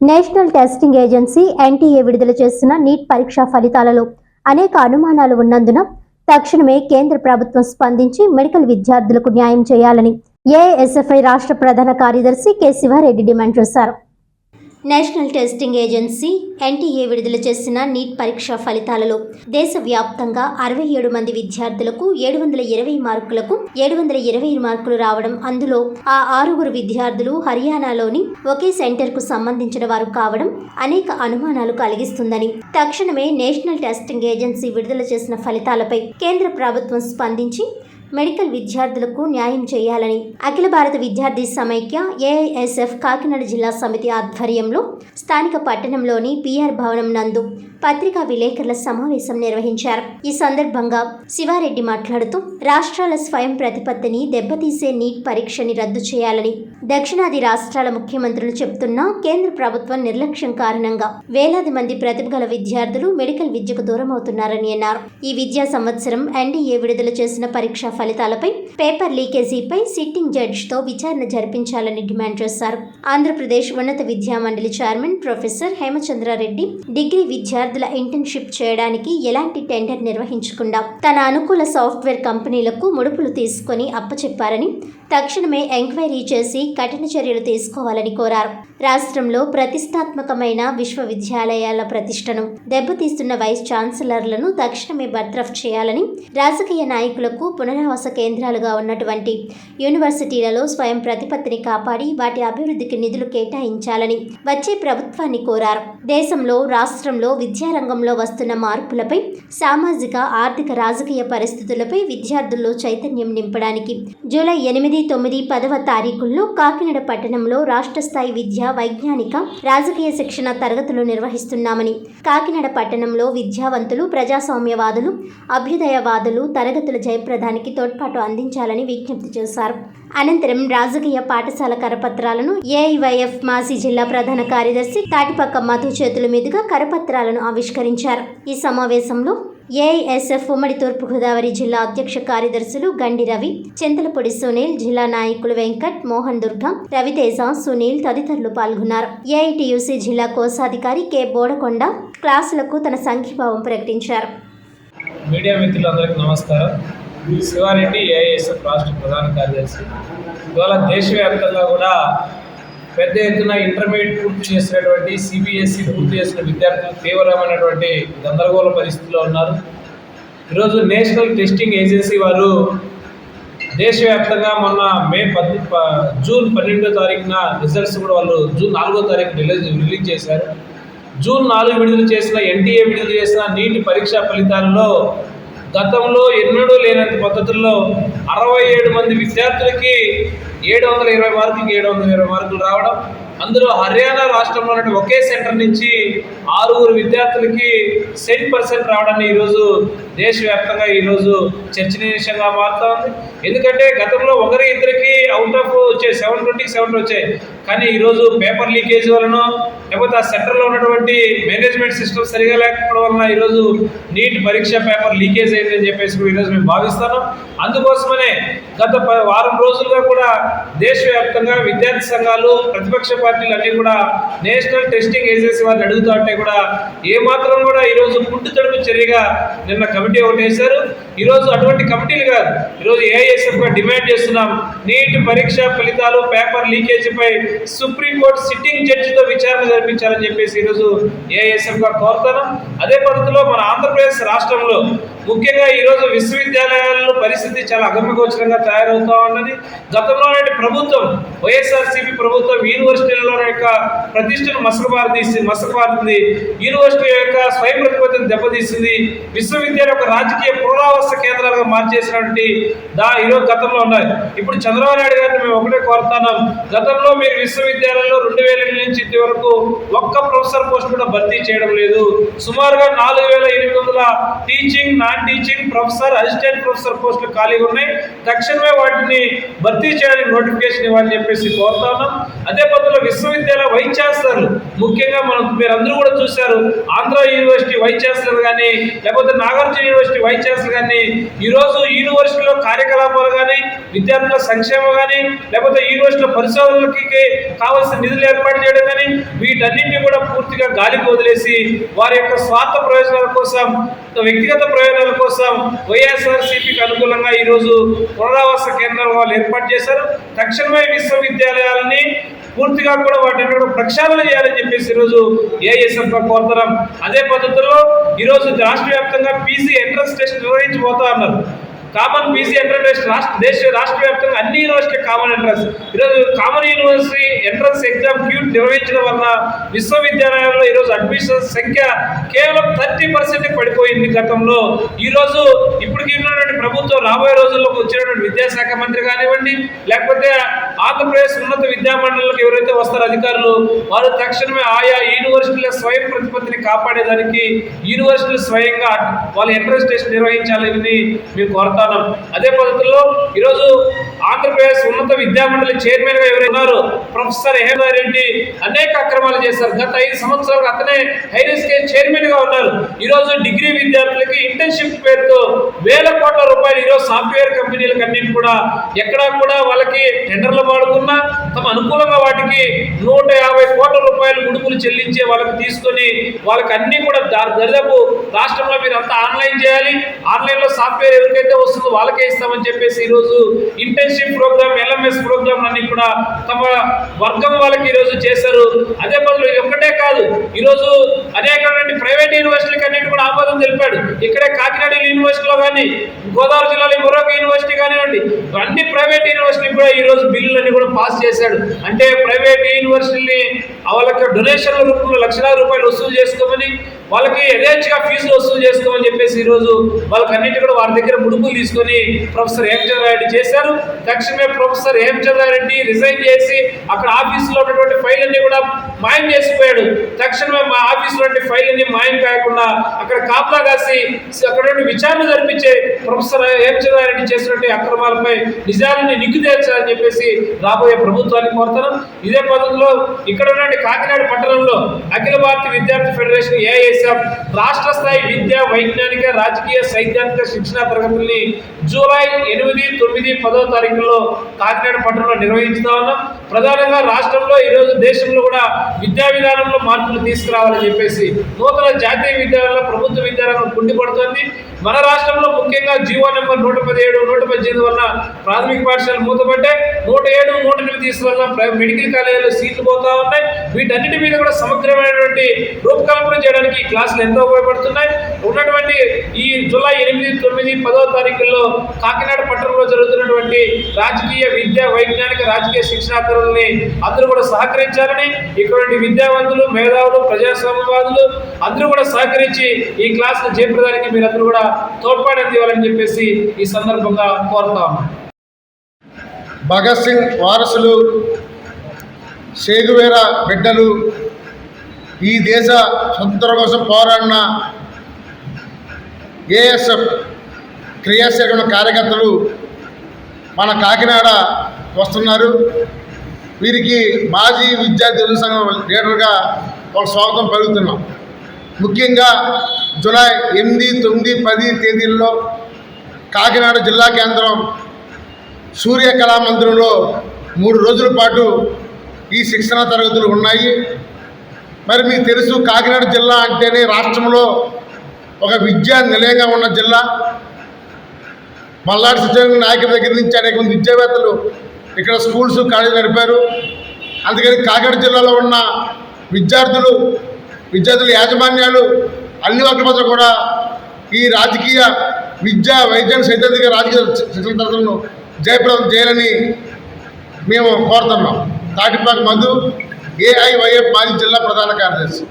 National testing agency NTA విడుదల చేసిన neat పరీక్షా ఫలితాలలో అనేక అనుమానాలు ఉన్నందున తక్షణమే కేంద్ర ప్రభుత్వం స్పందించి మెడికల్ విద్యార్థులకు న్యాయం చేయాలని ఏఎస్ఎఫ్ఐ రాష్ట్ర ప్రధాన కార్యదర్శి కె శివారెడ్డి డిమాండ్ చేశారు. నేషనల్ టెస్టింగ్ ఏజెన్సీ ఎన్టీఏ విడుదల చేసిన నీట్ పరీక్ష ఫలితాలలో దేశవ్యాప్తంగా అరవై ఏడు మంది విద్యార్థులకు ఏడు వందల ఇరవై మార్కులకు ఏడు వందల ఇరవై మార్కులు రావడం అందులో ఆ ఆరుగురు విద్యార్థులు హర్యానాలోని ఒకే సెంటర్కు సంబంధించిన వారు కావడం అనేక అనుమానాలు కలిగిస్తుందని. తక్షణమే నేషనల్ టెస్టింగ్ ఏజెన్సీ విడుదల చేసిన ఫలితాలపై కేంద్ర ప్రభుత్వం స్పందించి మెడికల్ విద్యార్థులకు న్యాయం చేయాలని అఖిల భారత విద్యార్థి సమైక్య ఏఐఎస్ఎఫ్ కాకినాడ జిల్లా సమితి ఆధ్వర్యంలో స్థానిక పట్టణంలోని పిఆర్ భవనం నందు పత్రికా విలేకరుల సమావేశం నిర్వహించారు. ఈ సందర్భంగా శివారెడ్డి మాట్లాడుతూ రాష్ట్రాల స్వయం ప్రతిపత్తిని దెబ్బతీసే నీట్ పరీక్షని రద్దు చేయాలని దక్షిణాది రాష్ట్రాల ముఖ్యమంత్రులు చెబుతున్నా కేంద్ర ప్రభుత్వం నిర్లక్ష్యం కారణంగా వేలాది మంది ప్రతిభ గల విద్యార్థులు మెడికల్ విద్యకు దూరమవుతున్నారని అన్నారు. ఈ విద్యా సంవత్సరం ఎన్డీఏ విడుదల చేసిన పరీక్షా ఫలితాలపై పేపర్ లీకేజీపై సిట్టింగ్ జడ్జితో విచారణ జరిపించాలని డిమాండ్ చేశారు. ఆంధ్రప్రదేశ్ ఉన్నత విద్యా మండలి చైర్మన్ ప్రొఫెసర్ హేమచంద్రారెడ్డి డిగ్రీ విద్యార్థుల ఇంటర్న్షిప్ చేయడానికి ఎలాంటి టెండర్ నిర్వహించకుండా తన అనుకూల సాఫ్ట్వేర్ కంపెనీలకు ముడుపులు తీసుకొని అప్పచెప్పారని తక్షణమే ఎంక్వైరీ చేసి కఠిన చర్యలు తీసుకోవాలని కోరారు. రాష్ట్రంలో ప్రతిష్టాత్మకమైన విశ్వవిద్యాలయాల ప్రతిష్టను దెబ్బతీస్తున్న వైస్ ఛాన్సలర్లను తక్షణమే బర్తరఫ్ చేయాలని రాజకీయ నాయకులకు పునరావాస కేంద్రాలుగా ఉన్నటువంటి యూనివర్సిటీలలో స్వయం ప్రతిపత్తిని కాపాడి వాటి అభివృద్ధికి నిధులు కేటాయించాలని వచ్చే ప్రభుత్వాన్ని కోరారు. దేశంలో రాష్ట్రంలో విద్యారంగంలో వస్తున్న మార్పులపై సామాజిక ఆర్థిక రాజకీయ పరిస్థితులపై విద్యార్థుల్లో చైతన్యం నింపడానికి జూలై ఎనిమిది తొమ్మిది పదవ తారీఖుల్లో కాకినాడ పట్టణంలో రాష్ట్ర స్థాయి విద్య వైజ్ఞానిక రాజకీయ శిక్షణ తరగతులు నిర్వహిస్తున్నామని కాకినాడ పట్టణంలో విద్యావంతులు ప్రజాస్వామ్యవాదులు అభ్యుదయవాదులు తరగతుల జయప్రదానికి తోడ్పాటు అందించాలని విజ్ఞప్తి చేశారు. అనంతరం రాజకీయ పాఠశాల కరపత్రాలను ఏఐవైఎఫ్ మాజీ జిల్లా ప్రధాన కార్యదర్శి తాటిపక్క మధు చేతుల మీదుగా కరపత్రాలను ఆవిష్కరించారు. ఈ సమావేశంలో ఏఐఎస్ఎఫ్ ఉమ్మడి తూర్పుగోదావరి జిల్లా అధ్యక్ష కార్యదర్శులు గండి రవి చింతలపొడి సునీల్ జిల్లా నాయకులు వెంకట్ మోహన్ దుర్గ రవితేజ సునీల్ తదితరులు పాల్గొన్నారు. ఏఐటియుసి జిల్లా కోశాధికారి కె. బోడకొండ క్లాసులకు తన సంఘీభావం ప్రకటించారు. మీడియా మిత్రులందరికీ నమస్కారం. శివారెడ్డి ఏఐఎస్ఎఫ్ రాష్ట్ర ప్రధాన కార్యదర్శి. ఇవాళ దేశవ్యాప్తంగా కూడా పెద్ద ఎత్తున ఇంటర్మీడియట్ పూర్తి చేసినటువంటి సిబిఎస్ఈ పూర్తి చేసిన విద్యార్థులు తీవ్రమైనటువంటి గందరగోళ పరిస్థితిలో ఉన్నారు. ఈరోజు నేషనల్ టెస్టింగ్ ఏజెన్సీ వారు దేశవ్యాప్తంగా మొన్న మే పద్ జూన్ పన్నెండో తారీఖున రిజల్ట్స్ కూడా వాళ్ళు జూన్ నాలుగో తారీఖు రిలీజ్ రిలీజ్ చేశారు. జూన్ నాలుగు విడుదల చేసిన ఎన్టీఏ విడుదల చేసిన నీటి పరీక్షా ఫలితాల్లో గతంలో ఎన్నడూ లేనంత పద్ధతుల్లో అరవై ఏడు మంది విద్యార్థులకి ఏడు వందల ఇరవై మార్కులకి ఏడు వందల ఇరవై మార్కులు రావడం అందులో హర్యానా రాష్ట్రంలో ఒకే సెంటర్ నుంచి ఆరుగురు విద్యార్థులకి సెంట్ పర్సెంట్ రావడాన్ని ఈరోజు దేశవ్యాప్తంగా ఈరోజు చర్చనీయాంశంగా మారుతా ఉంది. ఎందుకంటే గతంలో ఒకరి ఇద్దరికి అవుట్ ఆఫ్ వచ్చే సెవెన్ ట్వంటీకి సెవెన్ వచ్చాయి. కానీ ఈరోజు పేపర్ లీకేజ్ వలన లేకపోతే ఆ సెంటర్లో ఉన్నటువంటి మేనేజ్మెంట్ సిస్టమ్ సరిగా లేకపోవడం వలన ఈరోజు నీట్ పరీక్ష పేపర్ లీకేజ్ అయిందని చెప్పేసి కూడా ఈరోజు మేము భావిస్తున్నాం. అందుకోసమనే గత ప- వారం రోజులుగా కూడా దేశవ్యాప్తంగా విద్యార్థి సంఘాలు ప్రతిపక్ష పార్టీలు అన్నీ కూడా నేషనల్ టెస్టింగ్ ఏజెన్సీ వారిని అడుగుతూ అంటే కూడా ఏమాత్రం కూడా ఈరోజు పుట్టు తడుపు చర్యగా నిన్న కమిటీ ఒకటి వేశారు. ఈరోజు అటువంటి కమిటీలు కాదు. ఈరోజు ఏఐఎస్ఎఫ్గా డిమాండ్ చేస్తున్నాం. నీట్ పరీక్ష ఫలితాలు పేపర్ లీకేజీపై సుప్రీంకోర్టు సిట్టింగ్ జడ్జితో విచారణ జరిపించాలని చెప్పేసి ఈరోజు ఏఐఎస్ఎఫ్గా కోరుతాను అదే పద్ధతిలో మన ఆంధ్రప్రదేశ్ రాష్ట్రంలో ముఖ్యంగా ఈరోజు విశ్వవిద్యాలయాల్లో పరిస్థితి చాలా అగమ్యగోచరంగా తయారవుతా ఉన్నది. గతంలో ప్రభుత్వం వైఎస్ఆర్సీపీ ప్రభుత్వం యూనివర్సిటీల యొక్క ప్రతిష్టను మసకబారదీసి మసకబారుతుంది యూనివర్సిటీ యొక్క స్వయం ప్రతిపత్తిని దెబ్బతీసింది. విశ్వవిద్యాలయం ఒక రాజకీయ పునరావాస కేంద్రాలుగా మార్చేసినటువంటి దా ఈరోజు గతంలో ఉన్నాయి. ఇప్పుడు చంద్రబాబు నాయుడు గారిని మేము ఒకటే కోరుతున్నాం. గతంలో మీరు విశ్వవిద్యాలయంలో రెండు వేల నుంచి ఇంత వరకు ఒక్క ప్రొఫెసర్ పోస్ట్ కూడా భర్తీ చేయడం లేదు. సుమారుగా నాలుగు వేల ఎనిమిది వందల teaching non teaching professor assistant professor పోస్టులు ఖాళీగా ఉన్నాయి తక్షణమే వాటిని భర్తీ చేయడానికి నోటిఫికేషన్ ఇవ్వాలని చెప్పేసి కోరుతా ఉన్నాం. అదే పద్ధతిలో విశ్వవిద్యాలయ వైస్ ఛాన్సలర్ ముఖ్యంగా మనం మీరందరూ కూడా చూశారు ఆంధ్ర యూనివర్సిటీ వైస్ ఛాన్సలర్ కానీ లేకపోతే నాగార్జున యూనివర్సిటీ వైస్ ఛాన్సలర్ కానీ ఈరోజు యూనివర్సిటీలో కార్యకలాపాలు కానీ విద్యార్థుల సంక్షేమం కానీ లేకపోతే యూనివర్సిటీలో పరిశోధనలకి కావాల్సిన నిధులు ఏర్పాటు చేయడం కానీ కానీ వీటన్నింటినీ కూడా పూర్తిగా గాలికి వదిలేసి వారి యొక్క స్వార్థ ప్రయోజనాల కోసం వ్యక్తిగత ప్రయోజనాల కోసం వైఎస్ఆర్సీపీకి అనుకూలంగా ఈరోజు పునరావాస కేంద్రాలు వాళ్ళు ఏర్పాటు చేశారు. తక్షణమే విశ్వవిద్యాలయాలని పూర్తిగా కూడా వాటిని కూడా ప్రక్షాళన చేయాలని చెప్పేసి ఈరోజు ఏఎస్ఎఫ్ కోరుతున్నాం. అదే పద్ధతిలో ఈరోజు రాష్ట్ర వ్యాప్తంగా పీజీ ఎంట్రన్స్ టెస్ట్ నిర్వహించిపోతా అన్నారు. కామన్ పీసీ ఎంట్రన్స్ రాష్ట్ర దేశ రాష్ట్ర వ్యాప్తంగా అన్ని యూనివర్సిటీ కామన్ ఎంట్రన్స్ ఈరోజు common university entrance exam CUET నిర్వహించడం వల్ల విశ్వవిద్యాలయాల్లో ఈరోజు అడ్మిషన్స్ సంఖ్య కేవలం థర్టీ పర్సెంట్ పడిపోయింది గతంలో. ఈరోజు ఇప్పటికి ఉన్నటువంటి ప్రభుత్వం రాబోయే రోజుల్లో వచ్చినటువంటి విద్యాశాఖ మంత్రి కానివ్వండి లేకపోతే ఆంధ్రప్రదేశ్ ఉన్నత విద్యామండలికి ఎవరైతే వస్తారో అధికారులు వారు తక్షణమే ఆయా యూనివర్సిటీల స్వయం ప్రతిపత్తిని కాపాడేదానికి యూనివర్సిటీలు స్వయంగా వాళ్ళ ఎంట్రన్స్ టెస్ట్ నిర్వహించాలని మేము కోరుతున్నాం. అదే పద్ధతిలో ఈరోజు ఆంధ్రప్రదేశ్ ఉన్నత విద్యామండలి చైర్మన్గా చైర్మన్గా ఎవరు ఉన్నారు ప్రొఫెసర్ హేమారెడ్డి అనేక అక్రమాలు చేశారు. గత ఐదు సంవత్సరాలు అతనే హైరీస్ చైర్మన్గా చైర్మన్గా ఉన్నారు. ఈరోజు డిగ్రీ విద్యార్థులకి ఇంటర్న్షిప్ పేరుతో వేల కోట్ల రూపాయలు ఈరోజు సాఫ్ట్వేర్ కంపెనీలకు అన్నింటి కూడా ఎక్కడా కూడా వాళ్ళకి టెండర్లు వాడుకున్నా తమ అనుకూలంగా వాటికి నూట యాభై కోట్ల రూపాయలు ముడుపులు చెల్లించే వాళ్ళకి తీసుకొని వాళ్ళకి అన్ని కూడా దా- దరిదాపు రాష్ట్రంలో మీరు అంతా ఆన్లైన్ చేయాలి. ఆన్లైన్లో సాఫ్ట్వేర్ ఎవరికైతే వస్తుందో వాళ్ళకే ఇస్తామని చెప్పేసి ఈ రోజు ఇంటర్న్షిప్ ప్రోగ్రామ్ ఎల్ఎంఎస్ ప్రోగ్రామ్ అన్ని కూడా తమ వర్గం వాళ్ళకి ఈ రోజు చేశారు. అదే బదులు ఒక్కటే కాదు ఈ రోజు అనేకమైన ప్రైవేట్ యూనివర్సిటీకి అన్నిటి కూడా ఆమోదం తెలిపాడు. ఇక్కడే కాకినాడ యూనివర్సిటీలో కానీ గోదావరి జిల్లాలో మరొక యూనివర్సిటీ కానివ్వండి అన్ని ప్రైవేట్ యూనివర్సిటీ కూడా ఈ రోజు బిల్లులన్నీ కూడా పాస్ చేశాడు. అంటే ప్రైవేట్ యూనివర్సిటీని వాళ్ళకి డొనేషన్ల రూపంలో లక్షలాది రూపాయలు వసూలు చేసుకోమని వాళ్ళకి యథేచ్ఛగా ఫీజులు వసూలు చేసుకోమని చెప్పేసి ఈరోజు వాళ్ళకి అన్నింటి కూడా వారి దగ్గర ముడుపులు తీసుకొని ప్రొఫెసర్ హేమచంద్రారెడ్డి చేశారు. తక్షణమే ప్రొఫెసర్ హేమచంద్రారెడ్డి రిజైన్ చేసి అక్కడ ఆఫీసులో ఉన్నటువంటి ఫైల్ అన్ని కూడా మాయం చేసిపోయాడు. తక్షణమే మా ఆఫీసులో ఫైల్ అన్ని మాయం కాకుండా అక్కడ కాపలా కాసి అక్కడ నుండి విచారణ జరిపించే ప్రొఫెసర్ హేమచంద్రారెడ్డి చేసినటువంటి అక్రమాలపై నిజాలని నిగ్గు తేల్చాలని చెప్పేసి రాబోయే ప్రభుత్వాన్ని కోరుతున్నాం. ఇదే పద్ధతిలో ఇక్కడ ఉన్నటువంటి కాకినాడ పట్టణంలో అఖిల భారత విద్యార్థి ఫెడరేషన్ చేశాం రాష్ట్ర స్థాయి విద్య వైజ్ఞానిక రాజకీయ సైద్ధాంతిక శిక్షణా తరగతుల్ని జూలై ఎనిమిది తొమ్మిది పదో తారీఖుల్లో కాకినాడ పట్టణంలో నిర్వహించుతా ఉన్నాం. ప్రధానంగా రాష్ట్రంలో ఈరోజు దేశంలో కూడా విద్యా విధానంలో మార్పులు తీసుకురావాలని చెప్పేసి నూతన జాతీయ విద్యాలయంలో ప్రభుత్వ విద్యారంగం కుండిపడుతోంది మన రాష్ట్రంలో ముఖ్యంగా జీవో నెంబర్ నూట పదిహేడు నూట పద్దెనిమిది వల్ల ప్రాథమిక పాఠశాలలు మూతపడ్డాయి. నూట ఏడు నూట ఎనిమిది వల్ల మెడికల్ కాలేజీలో సీట్లు పోతా ఉన్నాయి. వీటన్నిటి మీద కూడా సమగ్రమైనటువంటి రూపకల్పన చేయడానికి ఈ క్లాసులు ఎంతో ఉపయోగపడుతున్నాయి. ఉన్నటువంటి ఈ జూలై ఎనిమిది తొమ్మిది పదో తారీఖుల్లో కాకినాడ పట్టణంలో జరుగుతున్నటువంటి రాజకీయ విద్యా వైజ్ఞానిక రాజకీయ శిక్షణార్థులని అందరూ కూడా సహకరించాలని ఇటువంటి విద్యావంతులు మేధావులు ప్రజాస్వామ్యవాదులు అందరూ కూడా సహకరించి ఈ క్లాసులు మీరు మీరందరూ కూడా తోడ్పాటు అందివ్వాలని చెప్పేసి ఈ సందర్భంగా కోరుతాం భగత్ సింగ్ వారసులు షేగువేర బిడ్డలు ఈ దేశ స్వతంత్రం కోసం పోరాడిన ఏఎస్ఎఫ్ క్రియాశీలక కార్యకర్తలు మన కాకినాడ వస్తున్నారు. వీరికి మాజీ విద్యార్థి సంఘం లీడర్గా ఒక స్వాగతం పలుకుతున్నాం. ముఖ్యంగా జులై ఎనిమిది తొమ్మిది పది తేదీల్లో కాకినాడ జిల్లా కేంద్రం సూర్య కళామందిరంలో మూడు రోజుల పాటు ఈ శిక్షణ తరగతులు ఉన్నాయి. మరి మీకు తెలుసు కాకినాడ జిల్లా అంటేనే రాష్ట్రంలో ఒక విద్యా నిలయంగా ఉన్న జిల్లా. మల్లాడి సత్యనారాయణ నాయకుడి దగ్గర నుంచి అనేక మంది విద్యావేత్తలు ఇక్కడ స్కూల్స్ కాలేజీలు నడిపారు. అందుకని కాకినాడ జిల్లాలో ఉన్న విద్యార్థులు విద్యార్థుల యాజమాన్యాలు అన్ని వర్గ మధ్య కూడా ఈ రాజకీయ విద్యా వైద్యం సైద్ధాంతిక రాజకీయ శిక్షణ జయప్రదం చేయాలని మేము కోరుతున్నాం. తాటిపాక మధు ఏఐవైఎఫ్ మాజీ జిల్లా ప్రధాన కార్యదర్శి.